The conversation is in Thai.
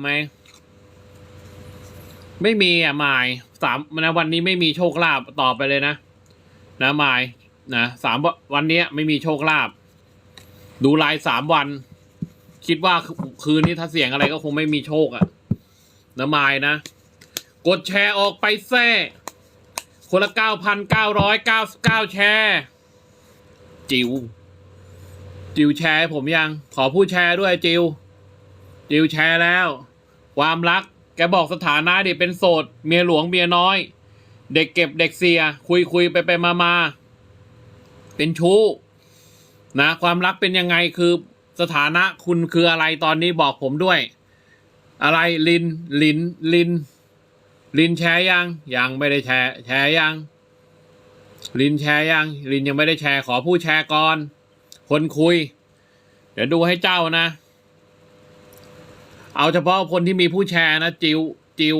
ไหม ไม่มีอะมายสามนะวันนี้ไม่มีโชคลาภต่อไปเลยนะ นะมายนะสามวันนี้ไม่มีโชคลาภดูไลายสามวัน คิดว่าคืนนี้ถ้าเสียงอะไรก็คงไม่มีโชคอะ่ะนะมายนะ กดแชร์ออกไปแซ่คนละเก้าพันเก้าร้อยเก้าเก้าแชร์ จิวจิวแชร์ผมยัง ขอผู้แชร์ด้วยจิวจิวแชร์แล้ว ความรัก แกบอกสถานะดิเป็นโสด เมียหลวงเมียน้อย เด็กเก็บเด็กเสีย คุยคุยไปไปมามาเป็นชู้นะความรักเป็นยังไงคือสถานะคุณคืออะไรตอนนี้บอกผมด้วย อะไรลินลินลิน ลินแชร์ยังยังไม่ได้แชร์แชร์ยัง ลินแชร์ยังลินยังไม่ได้แชร์ขอผู้แชร์ก่อน คนคุย เดี๋ยวดูให้เจ้านะ เอาเฉพาะคนที่มีผู้แชร์นะจิวจิว